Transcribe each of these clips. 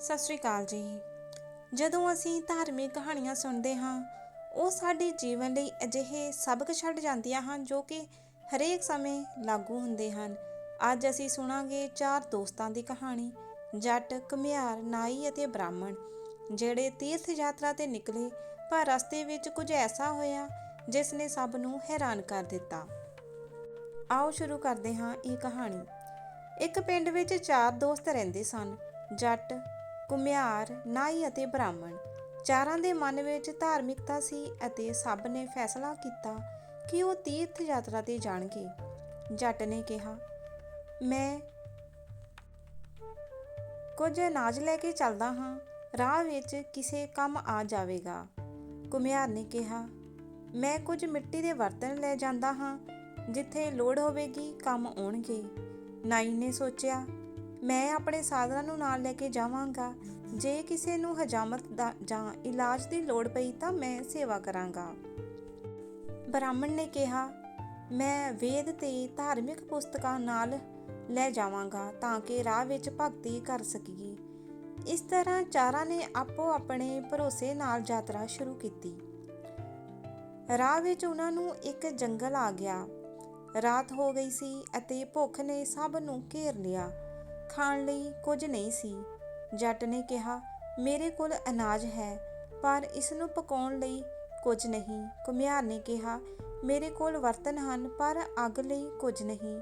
ਸਤਿ ਸ਼੍ਰੀ ਅਕਾਲ ਜੀ। ਜਦੋਂ ਅਸੀਂ ਧਾਰਮਿਕ ਕਹਾਣੀਆਂ ਸੁਣਦੇ ਹਾਂ, ਉਹ ਸਾਡੇ ਜੀਵਨ ਲਈ ਅਜਿਹੇ ਸਬਕ ਛੱਡ ਜਾਂਦੀਆਂ ਹਨ ਜੋ ਕਿ ਹਰੇਕ ਸਮੇਂ ਲਾਗੂ ਹੁੰਦੇ ਹਨ। ਅੱਜ ਅਸੀਂ ਸੁਣਾਂਗੇ ਚਾਰ ਦੋਸਤਾਂ ਦੀ ਕਹਾਣੀ, ਜੱਟ, ਘੁਮਿਆਰ, ਨਾਈ ਅਤੇ ਬ੍ਰਾਹਮਣ, ਜਿਹੜੇ ਤੀਰਥ ਯਾਤਰਾ ਤੇ ਨਿਕਲੇ ਪਰ ਰਸਤੇ ਵਿੱਚ ਕੁਝ ਐਸਾ ਹੋਇਆ ਜਿਸ ਨੇ ਸਭ ਨੂੰ ਹੈਰਾਨ ਕਰ ਦਿੱਤਾ। ਆਓ ਸ਼ੁਰੂ ਕਰਦੇ ਹਾਂ ਇਹ ਕਹਾਣੀ। ਇੱਕ ਪਿੰਡ ਵਿੱਚ ਚਾਰ ਦੋਸਤ ਰਹਿੰਦੇ ਸਨ, ਜੱਟ ਕੁਮਿਆਰ ਨਾਈ ਅਤੇ ਬ੍ਰਾਹਮਣ। ਚਾਰਾਂ ਦੇ ਮਨ ਵਿੱਚ ਧਾਰਮਿਕਤਾ ਸੀ ਅਤੇ ਸਭ ਨੇ ਫੈਸਲਾ ਕੀਤਾ ਕਿ ਉਹ ਤੀਰਥ ਯਾਤਰਾ ਤੇ ਜਾਣਗੇ। ਜੱਟ ਨੇ ਕਿਹਾ, ਮੈਂ ਕੁਝ ਅਨਾਜ ਲੈ ਕੇ ਚੱਲਦਾ ਹਾਂ। ਰਾਹ ਵਿੱਚ ਕਿਸੇ ਕੰਮ ਆ ਜਾਵੇਗਾ। ਕੁਮਿਆਰ ਨੇ ਕਿਹਾ, ਮੈਂ ਕੁਝ ਮਿੱਟੀ ਦੇ ਬਰਤਨ ਲੈ ਜਾਂਦਾ ਹਾਂ। ਜਿੱਥੇ ਲੋੜ ਹੋਵੇਗੀ, ਕੰਮ ਆਉਣਗੇ। ਨਾਈ ਨੇ ਸੋਚਿਆ ਮੈਂ ਆਪਣੇ ਸਾਧਨਾਂ ਨੂੰ ਨਾਲ ਲੈ ਕੇ ਜਾਵਾਂਗਾ। ਜੇ ਕਿਸੇ ਨੂੰ ਹਜਾਮਤ ਦਾ ਜਾਂ ਇਲਾਜ ਦੀ ਲੋੜ ਪਈ ਤਾਂ ਮੈਂ ਸੇਵਾ ਕਰਾਂਗਾ। ਬ੍ਰਾਹਮਣ ਨੇ ਕਿਹਾ, ਮੈਂ ਵੇਦ ਤੇ ਧਾਰਮਿਕ ਪੁਸਤਕਾਂ ਨਾਲ ਲੈ ਜਾਵਾਂਗਾ ਤਾਂ ਕਿ ਰਾਹ ਵਿੱਚ ਭਗਤੀ ਕਰ ਸਕੀਏ। ਇਸ ਤਰ੍ਹਾਂ ਚਾਰਾਂ ਨੇ ਆਪੋ ਆਪਣੇ ਭਰੋਸੇ ਨਾਲ ਯਾਤਰਾ ਸ਼ੁਰੂ ਕੀਤੀ। ਰਾਹ ਵਿੱਚ ਉਹਨਾਂ ਨੂੰ ਇੱਕ ਜੰਗਲ ਆ ਗਿਆ। ਰਾਤ ਹੋ ਗਈ ਸੀ ਅਤੇ ਭੁੱਖ ਨੇ ਸਭ ਨੂੰ ਘੇਰ ਲਿਆ। ਖਾਣ ਲਈ ਕੁਝ ਨਹੀਂ ਸੀ। ਜੱਟ ਨੇ ਕਿਹਾ, ਮੇਰੇ ਕੋਲ ਅਨਾਜ ਹੈ, ਪਰ ਇਸ ਨੂੰ ਪਕਾਉਣ ਲਈ ਕੁਝ ਨਹੀਂ। ਕੁਮਿਆਰ ਨੇ ਕਿਹਾ, ਮੇਰੇ ਕੋਲ ਬਰਤਨ ਹਨ, ਪਰ ਅੱਗ ਲਈ ਕੁਝ ਨਹੀਂ।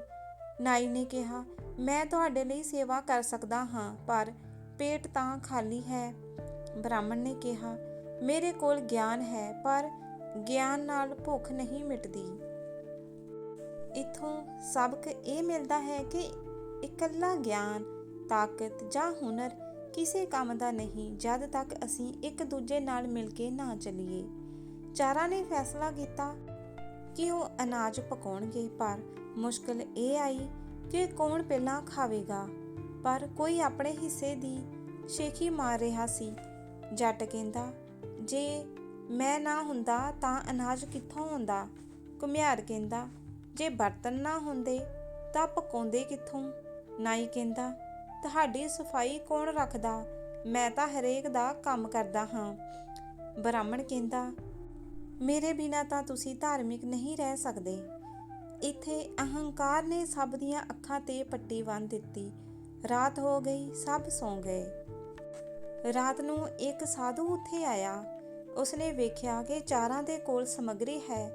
ਨਾਈ ਨੇ ਕਿਹਾ, ਮੈਂ ਤੁਹਾਡੇ ਲਈ ਸੇਵਾ ਕਰ ਸਕਦਾ ਹਾਂ, ਪਰ ਪੇਟ ਤਾਂ ਖਾਲੀ ਹੈ। ਬ੍ਰਾਹਮਣ ਨੇ ਕਿਹਾ, ਮੇਰੇ ਕੋਲ ਗਿਆਨ ਹੈ, ਪਰ ਗਿਆਨ ਨਾਲ ਭੁੱਖ ਨਹੀਂ ਮਿਟਦੀ। ਇਥੋਂ ਸਬਕ ਇਹ ਮਿਲਦਾ ਹੈ ਕਿ ਇਕੱਲਾ ਗਿਆਨ, ਤਾਕਤ ਜਾਂ ਹੁਨਰ ਕਿਸੇ ਕੰਮ ਦਾ ਨਹੀਂ ਜਦ ਤੱਕ ਅਸੀਂ ਇੱਕ ਦੂਜੇ ਨਾਲ ਮਿਲ ਕੇ ਨਾ ਚੱਲੀਏ। ਚਾਰਾਂ ਨੇ ਫੈਸਲਾ ਕੀਤਾ ਕਿ ਉਹ ਅਨਾਜ ਪਕਾਉਣਗੇ, ਪਰ ਮੁਸ਼ਕਲ ਇਹ ਆਈ ਕਿ ਕੌਣ ਪਹਿਲਾਂ ਖਾਵੇਗਾ। ਪਰ ਕੋਈ ਆਪਣੇ ਹਿੱਸੇ ਦੀ ਸ਼ੇਖੀ ਮਾਰ ਰਿਹਾ ਸੀ। ਜੱਟ ਕਹਿੰਦਾ, ਜੇ ਮੈਂ ਨਾ ਹੁੰਦਾ ਤਾਂ ਅਨਾਜ ਕਿੱਥੋਂ ਆਉਂਦਾ? ਘੁਮਿਆਰ ਕਹਿੰਦਾ, ਜੇ ਬਰਤਨ ਨਾ ਹੁੰਦੇ ਤਾਂ ਪਕਾਉਂਦੇ ਕਿੱਥੋਂ? ਨਾਈ ਕਹਿੰਦਾ, ਤੁਹਾਡੀ ਸਫ਼ਾਈ ਕੌਣ ਰੱਖਦਾ? ਮੈਂ ਤਾਂ ਹਰੇਕ ਦਾ ਕੰਮ ਕਰਦਾ ਹਾਂ। ਬ੍ਰਾਹਮਣ ਕਹਿੰਦਾ, ਮੇਰੇ ਬਿਨਾ ਤਾਂ ਤੁਸੀਂ ਧਾਰਮਿਕ ਨਹੀਂ ਰਹਿ ਸਕਦੇ। ਇੱਥੇ ਅਹੰਕਾਰ ਨੇ ਸਭ ਦੀਆਂ ਅੱਖਾਂ ਤੇ ਪੱਟੀ ਬੰਨ੍ਹ ਦਿੱਤੀ। ਰਾਤ ਹੋ ਗਈ, ਸਭ ਸੌਂ ਗਏ। ਰਾਤ ਨੂੰ ਇੱਕ ਸਾਧੂ ਉੱਥੇ ਆਇਆ। ਉਸਨੇ ਵੇਖਿਆ ਕਿ ਚਾਰਾਂ ਦੇ ਕੋਲ ਸਮੱਗਰੀ ਹੈ,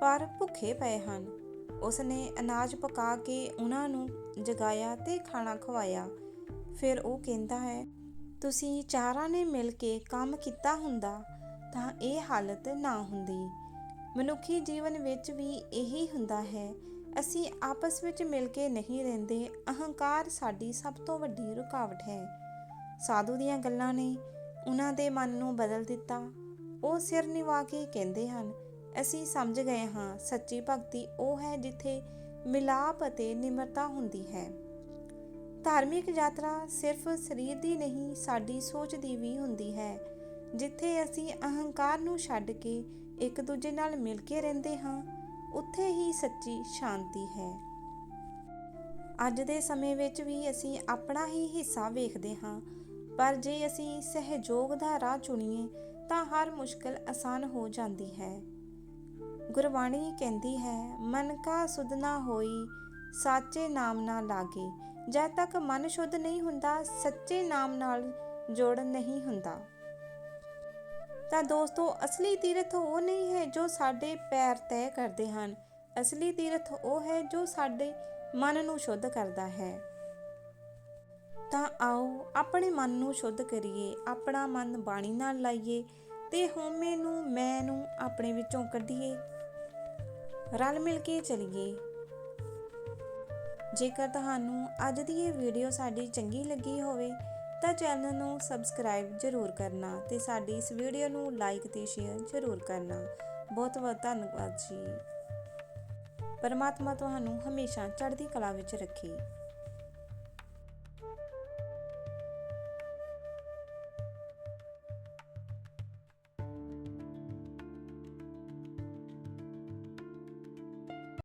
ਪਰ ਭੁੱਖੇ ਪਏ ਹਨ। ਉਸਨੇ ਅਨਾਜ ਪਕਾ ਕੇ ਉਹਨਾਂ ਨੂੰ ਜਗਾਇਆ ਤੇ ਖਾਣਾ ਖਵਾਇਆ। ਫਿਰ ਉਹ ਕਹਿੰਦਾ ਹੈ, ਤੁਸੀਂ ਚਾਰਾਂ ਨੇ ਮਿਲ ਕੇ ਕੰਮ ਕੀਤਾ ਹੁੰਦਾ ਤਾਂ ਇਹ ਹਾਲਤ ਨਾ ਹੁੰਦੀ। ਮਨੁੱਖੀ ਜੀਵਨ ਵਿੱਚ ਵੀ ਇਹੀ ਹੁੰਦਾ ਹੈ, ਅਸੀਂ ਆਪਸ ਵਿੱਚ ਮਿਲ ਕੇ ਨਹੀਂ ਰਹਿੰਦੇ, ਅਹੰਕਾਰ ਸਾਡੀ ਸਭ ਤੋਂ ਵੱਡੀ ਰੁਕਾਵਟ ਹੈ। ਸਾਧੂ ਦੀਆਂ ਗੱਲਾਂ ਨੇ ਉਹਨਾਂ ਦੇ ਮਨ ਨੂੰ ਬਦਲ ਦਿੱਤਾ। ਉਹ ਸਿਰ ਨਿਵਾ ਕੇ ਕਹਿੰਦੇ ਹਨ ਅਸੀਂ ਸਮਝ ਗਏ ਹਾਂ, ਸੱਚੀ ਭਗਤੀ ਉਹ ਹੈ ਜਿੱਥੇ ਮਿਲਾਪ ਅਤੇ ਨਿਮਰਤਾ ਹੁੰਦੀ ਹੈ। ਧਾਰਮਿਕ ਯਾਤਰਾ ਸਿਰਫ ਸਰੀਰ ਦੀ ਨਹੀਂ, ਸਾਡੀ ਸੋਚ ਦੀ ਵੀ ਹੁੰਦੀ ਹੈ, ਜਿੱਥੇ ਅਸੀਂ ਅਹੰਕਾਰ ਨੂੰ ਛੱਡ ਕੇ ਇੱਕ ਦੂਜੇ ਨਾਲ ਮਿਲ ਕੇ ਰਹਿੰਦੇ ਹਾਂ, ਉੱਥੇ ਹੀ ਸੱਚੀ ਸ਼ਾਂਤੀ ਹੈ। ਅੱਜ ਦੇ ਸਮੇਂ ਵਿੱਚ ਵੀ ਅਸੀਂ ਆਪਣਾ ਹੀ ਹਿੱਸਾ ਵੇਖਦੇ ਹਾਂ, ਪਰ ਜੇ ਅਸੀਂ ਸਹਿਯੋਗ ਦਾ ਰਾਹ ਚੁਣੀਏ, ਤਾਂ ਹਰ ਮੁਸ਼ਕਲ ਆਸਾਨ ਹੋ ਜਾਂਦੀ ਹੈ। ਗੁਰਬਾਣੀ ਕਹਿੰਦੀ ਹੈ, ਮਨ ਕਾ ਸੁਧ ਨਾ ਹੋਈ, ਸਾਚੇ ਨਾਮ ਨਾ ਲਾਗੇ। ਜਦ ਤੱਕ ਮਨ ਸ਼ੁੱਧ ਨਹੀਂ ਹੁੰਦਾ, ਸੱਚੇ ਨਾਮ ਨਾਲ ਜੋੜ ਨਹੀਂ ਹੁੰਦਾ। ਤਾਂ ਦੋਸਤੋ, ਅਸਲੀ ਤੀਰਥ ਉਹ ਨਹੀਂ ਹੈ ਜੋ ਸਾਡੇ ਪੈਰ ਤੈਅ ਕਰਦੇ ਹਨ। ਅਸਲੀ ਤੀਰਥ ਉਹ ਹੈ ਜੋ ਸਾਡੇ ਮਨ ਨੂੰ ਸ਼ੁੱਧ ਕਰਦਾ ਹੈ। ਤਾਂ ਆਓ, ਆਪਣੇ ਮਨ ਨੂੰ ਸ਼ੁੱਧ ਕਰੀਏ, ਆਪਣਾ ਮਨ ਬਾਣੀ ਨਾਲ ਲਾਈਏ। ਤੇ ਹਉਮੈ ਨੂੰ, ਮੈਂ ਨੂੰ ਆਪਣੇ ਵਿੱਚੋਂ ਕੱਢੀਏ। ਰਲ ਮਿਲ ਕੇ ਚਲੀਏ। ਜੇਕਰ ਤੁਹਾਨੂੰ ਅੱਜ ਦੀ ਇਹ ਵੀਡੀਓ ਸਾਡੀ ਚੰਗੀ ਲੱਗੀ ਹੋਵੇ, ਤਾਂ ਚੈਨਲ ਨੂੰ ਸਬਸਕ੍ਰਾਈਬ ਜ਼ਰੂਰ ਕਰਨਾ ਤੇ ਸਾਡੀ ਇਸ ਵੀਡੀਓ ਨੂੰ ਲਾਈਕ ਤੇ ਸ਼ੇਅਰ ਜ਼ਰੂਰ ਕਰਨਾ। ਬਹੁਤ ਬਹੁਤ ਧੰਨਵਾਦ ਜੀ। ਪਰਮਾਤਮਾ ਤੁਹਾਨੂੰ ਹਮੇਸ਼ਾ ਚੜ੍ਹਦੀ ਕਲਾ ਵਿੱਚ ਰੱਖੇ।